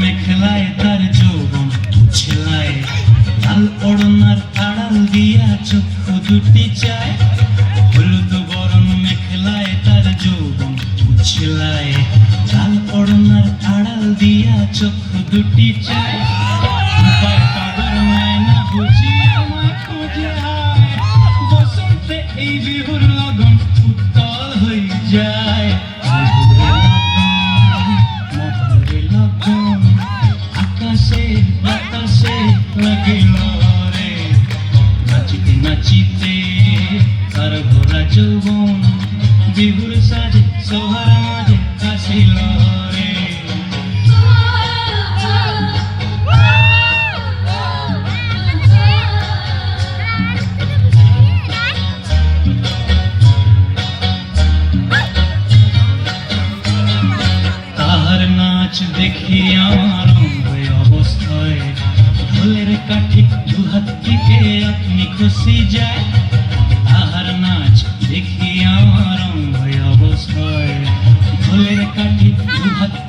মেখলায় তার যৌবন ছেলায়। লাল ওড়নার আড়াল দিয়া চক্ষু দুটি চায়। হলুদ বরণ মেখলায় তার যৌবন ছেলায়। লাল ওড়নার আড়াল দিয়া চক্ষু দুটি চায়। ভরা যৌবন বিহুর সাজে সোহার মাঝে আসিল রে তাহার নাচ দেখি আমার অঙ্গ অবস্থায় ঢোলের কাঠি দুহাত থেকে আপনি খুশি যায়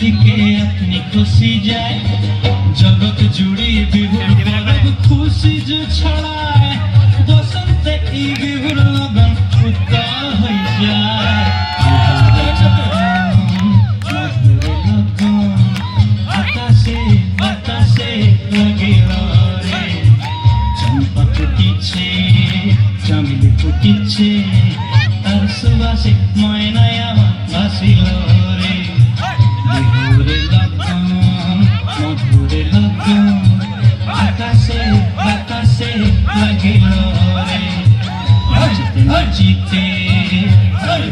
থেকে আপনি খুশি যায়, জগৎ জুড়ি পরব খুশি যে ছড়ায়, বসন্তে এই বিহুর লগন উত্তাল হয়ে যায়। মধুরে বাতাসে লাগিল রে চম্পা ফুটিছে চামেলি ফুটিছে, তার সুবাসে ময়নায় আমার ভাসিল রে লাগিল রে নাচিতে নাচিতে তার